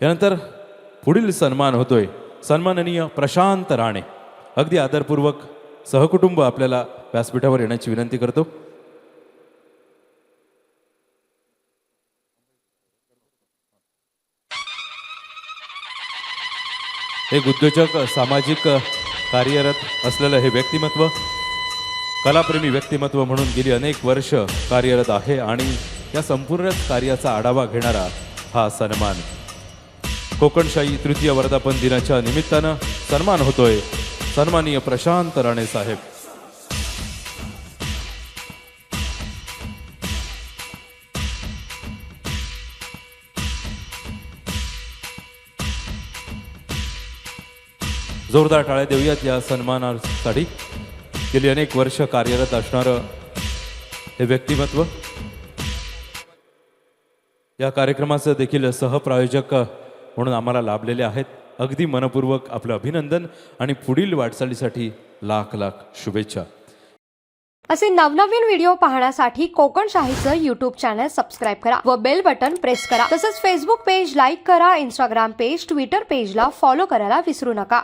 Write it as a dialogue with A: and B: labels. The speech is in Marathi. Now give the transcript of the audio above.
A: यानंतर पुढील सन्मान होतोय. सन्माननीय प्रशांत राणे. अगदी आदरपूर्वक सहकुटुंब आपल्याला व्यासपीठावर येण्याची विनंती करतो. एक उद्योजक सामाजिक कार्यरत असलेलं हे व्यक्तिमत्व कलाप्रेमी व्यक्तिमत्व म्हणून गेली अनेक वर्ष कार्यरत आहे आणि या संपूर्ण कार्याचा आढावा घेणारा हा सन्मान कोकणशाही तृतीय वर्धापन दिनाच्या निमित्तानं सन्मान होतोय सन्माननीय प्रशांत राणे साहेब. जोरदार टाळ्या देऊयात या सन्मानासाठी. गेली अनेक वर्ष कार्यरत असणारं हे व्यक्तिमत्व. या कार्यक्रमाचं देखील सहप्रायोजक म्हणून आम्हाला लाभलेले आहेत. अगदी मनपूर्वक आपलं अभिनंदन आणि पुढील वाटचालीसाठी लाख लाख शुभेच्छा.
B: असे नवनवीन व्हिडिओ पाहण्यासाठी कोकण शाहीचं युट्यूब चॅनल सबस्क्राईब करा व बेल बटन प्रेस करा. तसंच फेसबुक पेज लाईक करा इंस्टाग्राम पेज ट्विटर पेजला फॉलो करायला विसरू नका.